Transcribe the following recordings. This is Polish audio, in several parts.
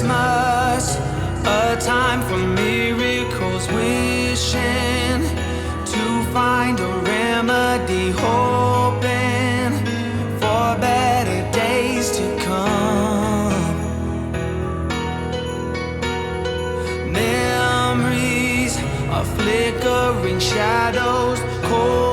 Christmas, a time for miracles, wishing to find a remedy, hoping for better days to come. Memories of flickering shadows, cold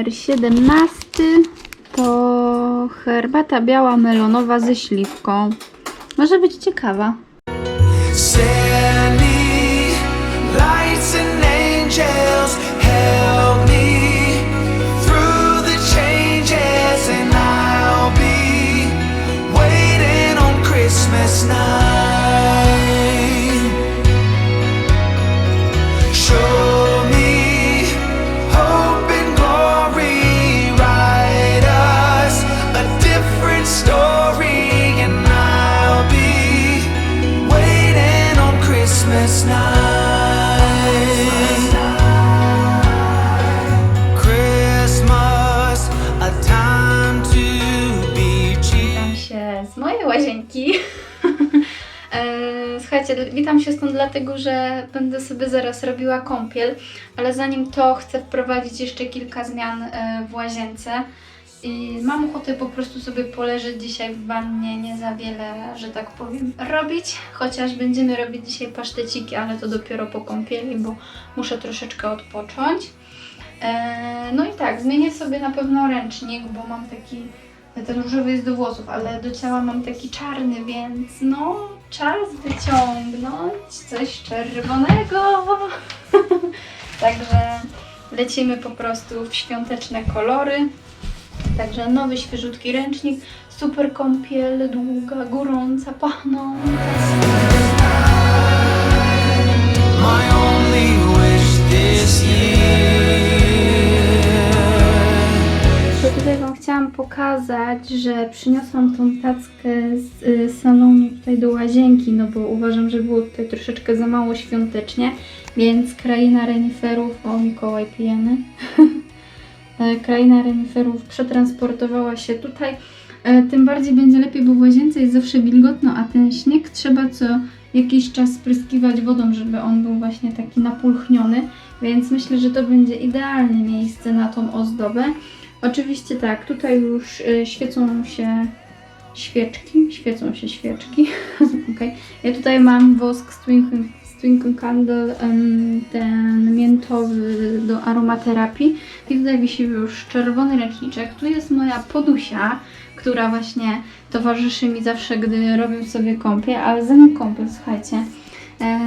numer 17 to herbata biała melonowa ze śliwką. Może być ciekawa. Send me lights Słuchajcie, witam się stąd dlatego, że będę sobie zaraz robiła kąpiel, ale zanim to chcę wprowadzić jeszcze kilka zmian e, w łazience. I mam ochotę po prostu sobie poleżeć dzisiaj w wannie, nie za wiele, że tak powiem, robić. Chociaż będziemy robić dzisiaj paszteciki, ale to dopiero po kąpieli, bo muszę troszeczkę odpocząć. E, No i tak, zmienię sobie na pewno ręcznik, bo mam taki, ten różowy jest do włosów, ale do ciała mam taki czarny, więc no czas wyciągnąć coś czerwonego. Także lecimy po prostu w świąteczne kolory. Także nowy, świeżutki ręcznik, super kąpiel, długa, gorąca, pachnąca. my only chciałam pokazać, że przyniosłam tą tackę z y, salonu tutaj do łazienki, no bo uważam, że było tutaj troszeczkę za mało świątecznie, więc kraina reniferów, o Mikołaj pijany, E, kraina reniferów przetransportowała się tutaj. E, Tym bardziej będzie lepiej, bo w łazience jest zawsze wilgotno, a ten śnieg trzeba co jakiś czas spryskiwać wodą, żeby on był właśnie taki napulchniony, więc myślę, że to będzie idealne miejsce na tą ozdobę. Oczywiście tak, tutaj już y, świecą się świeczki, świecą się świeczki. okay. Ja tutaj mam wosk z Twinkle, z Twinkle Candle, em, ten miętowy do aromaterapii. I tutaj wisi już czerwony ręczniczek. Tu jest moja podusia, która właśnie towarzyszy mi zawsze, gdy robię sobie kąpiel, ale zanim kąpiel, słuchajcie, e,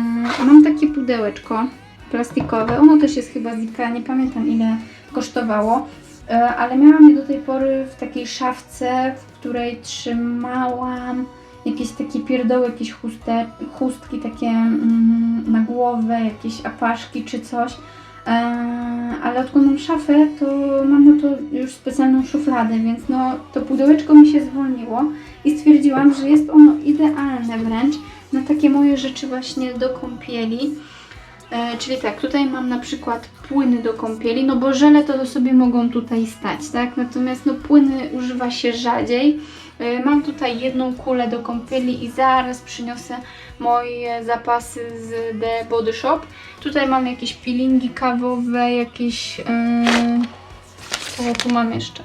mam takie pudełeczko plastikowe. Ono też jest chyba z Ikea, nie pamiętam ile kosztowało. E, ale miałam je do tej pory w takiej szafce, w której trzymałam jakieś takie pierdoły, jakieś chuste, chustki takie mm, na głowę, jakieś apaszki czy coś. E, ale odkąd mam szafę, to mam na to już specjalną szufladę, więc no to pudełeczko mi się zwolniło i stwierdziłam, że jest ono idealne wręcz na takie moje rzeczy właśnie do kąpieli. E, czyli tak, tutaj mam na przykład płyny do kąpieli, no bo żele to sobie mogą tutaj stać, tak? Natomiast no płyny używa się rzadziej. E, mam tutaj jedną kulę do kąpieli i zaraz przyniosę moje zapasy z The Body Shop. Tutaj mam jakieś peelingi kawowe, jakieś... Yy... Co tu mam jeszcze?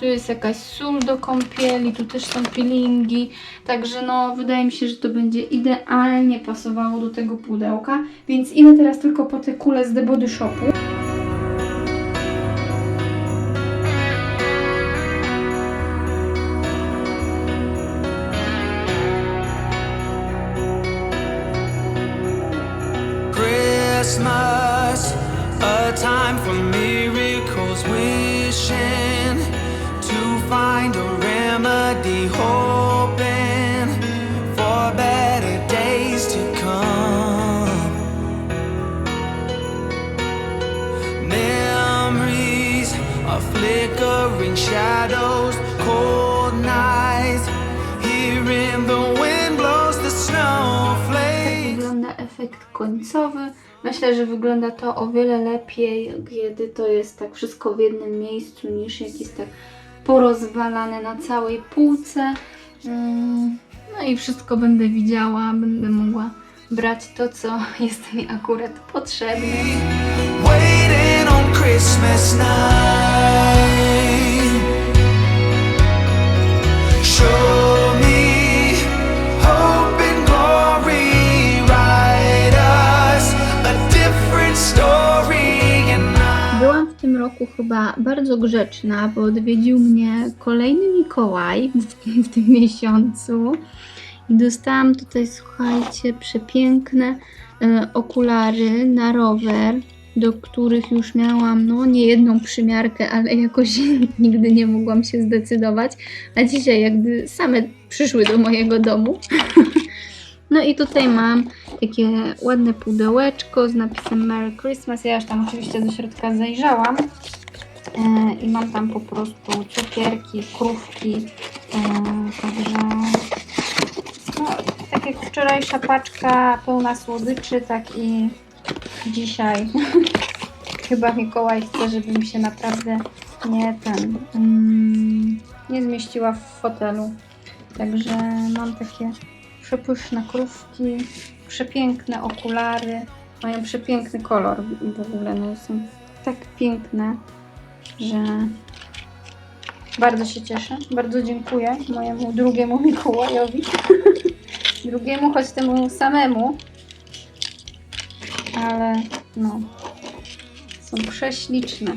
Tu jest jakaś sól do kąpieli, tu też są peelingi. Także no, wydaje mi się, że to będzie idealnie pasowało do tego pudełka. Więc idę teraz tylko po te kule z The Body Shopu. Christmas, flickering shadows, cold nights, hearing the wind blows the Tak snowflakes. wygląda efekt końcowy. Myślę, że wygląda to o wiele lepiej, kiedy to jest tak wszystko w jednym miejscu, niż jak jest tak porozwalane na całej półce. Mm, No i wszystko będę widziała, będę mogła brać to, co jest mi akurat potrzebne. waiting on Christmas night. Roku chyba bardzo grzeczna, bo odwiedził mnie kolejny Mikołaj w, w tym miesiącu. I dostałam tutaj, słuchajcie, przepiękne e, okulary na rower, do których już miałam no nie jedną przymiarkę, ale jakoś nigdy nie mogłam się zdecydować. A dzisiaj jakby same przyszły do mojego domu. No i tutaj mam takie ładne pudełeczko z napisem Merry Christmas. Ja już tam oczywiście do środka zajrzałam. E, I mam tam po prostu cukierki, krówki. E, także no, tak jak wczorajsza paczka pełna słodyczy, tak i dzisiaj chyba Mikołaj chce, żebym się naprawdę nie ten mm, nie zmieściła w fotelu. Także mam takie przepyszne krówki, przepiękne okulary, mają przepiękny kolor w ogóle, no są tak piękne, że bardzo się cieszę. Bardzo dziękuję mojemu drugiemu Mikołajowi. drugiemu, choć temu samemu. Ale no, są prześliczne.